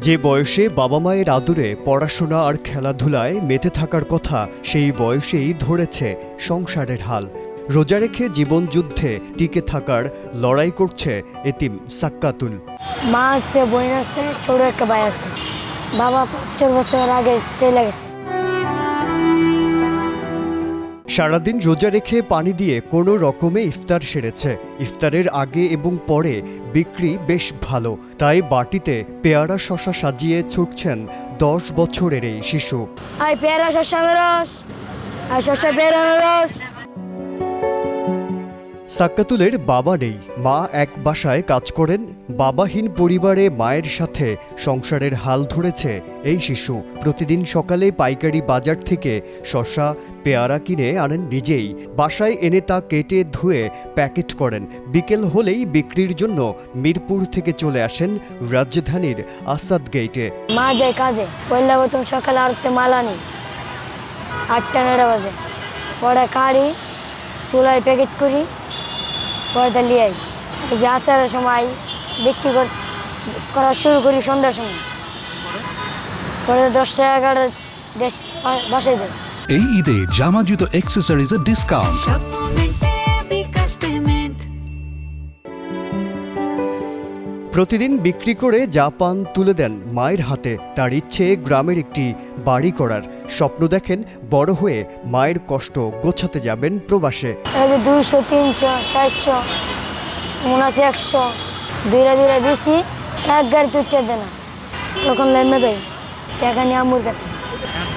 যে বয়সে বাবা মায়ের আদরে পড়াশোনা আর খেলাধুলায় মেতে থাকার কথা, সেই বয়সেই ধরেছে সংসারের হাল। রোজা রেখে জীবন যুদ্ধে টিকে থাকার লড়াই করছে এতিম সাক্কাতুল। মা আছে, বোন আছে, ছোট একটা ভাই আছে। বাবা চার বছর আগে চলে গেছে। সারাদিন রোজা রেখে পানি দিয়ে কোনো রকমে ইফতার সেরেছে। ইফতারের আগে এবং পরে বিক্রি বেশ ভালো। তাই বাটিতে পেয়ারা শশা সাজিয়ে ছুটছেন দশ বছরের এই শিশু। আর পেয়ারা শশা রস আর শশা পেয়ারা রস সাক্কাতুলের বাবা নেই। মা এক বাসায় কাজ করেন। বাবাহীন পরিবারে মায়ের সাথে সংসারের হাল ধরেছে এই শিশু। প্রতিদিন সকালে পাইকারি বাজার থেকে শশা পেয়ারা কিনে আনেন নিজেই। বাসায় এনে তা কেটে ধুয়ে প্যাকেট করেন। বিকেল হলেই বিক্রির জন্য মিরপুর থেকে চলে আসেন রাজধানীর আসাদ গেইটে। মা যায় কাজে। পয়লা প্রথম সকালে আর তো মালা নেই। আটটা নটা বাজে। পরে কাড়ি চুলায় প্যাকেট করি আই। এই যে আসার সময় বিক্রি করা শুরু করি সন্ধ্যার সময়। পরে দশটা এগারো দেশ বাসায় দেয় এই ঈদে জামা জুতো অ্যাক্সেসরিজের ডিসকাউন্ট প্রতিদিন বিক্রি করে জাপান তুলে দেন মায়ের হাতে। তার ইচ্ছে গ্রামের একটি বাড়ি করার। স্বপ্ন দেখেন বড় হয়ে মায়ের কষ্ট গোছাতে যাবেন প্রবাসে। দুইশো তিনশো সাতশো মনে একশো। দুইরা দুইরা বেশি এক গাড়ি তুলতে দেয় না। তখন লেমে দেয়। টাকা নিয়ে আমার কাছে।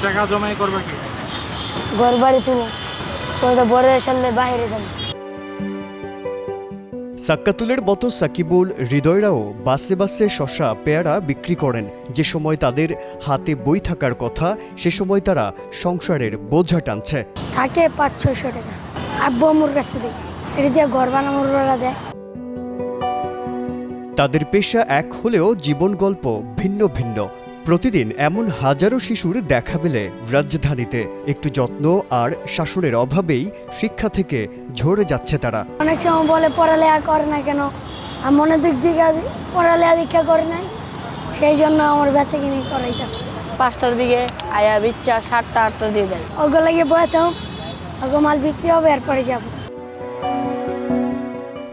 টাকা জমাই করবে কি? ঘর বাড়ি তুলো বড় এসে বাইরে যাবে। সাক্কাতুলের মতো সাকিবুল হৃদয়রাও বাসে বাসে শশা পেয়ারা বিক্রি করেন। যে সময় তাদের হাতে বই থাকার কথা সে সময় তারা সংসারের বোঝা টানছে। থাকে পাঁচ ছয়শো টাকা। আব্বু আম্মুর কাছে দেয়। এটা দিয়ে ঘর দেয়। তাদের পেশা এক হলেও জীবন গল্প ভিন্ন ভিন্ন। প্রতিদিন এমন হাজারো শিশুর দেখা মেলে রাজধানীতে। একটু যত্ন আর শাসনের অভাবেই শিক্ষা থেকে ঝরে যাচ্ছে তারা। অনেক সময় বলে পড়ালেখা করে না কেন? আর মনে দিক দিকে পড়ালেখা দীক্ষা করে নাই। সেই জন্য আমার বেচে কিনে করাইতেছে পাঁচটার দিকে আয়া বিচ্চা সাতটা আটটা দিয়ে যায়। ওগুলো লাগিয়ে বয়াতাম ওগো মাল বিক্রি হবে এরপরে যাব।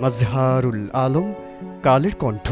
মাজহারুল আলম কালের কণ্ঠ।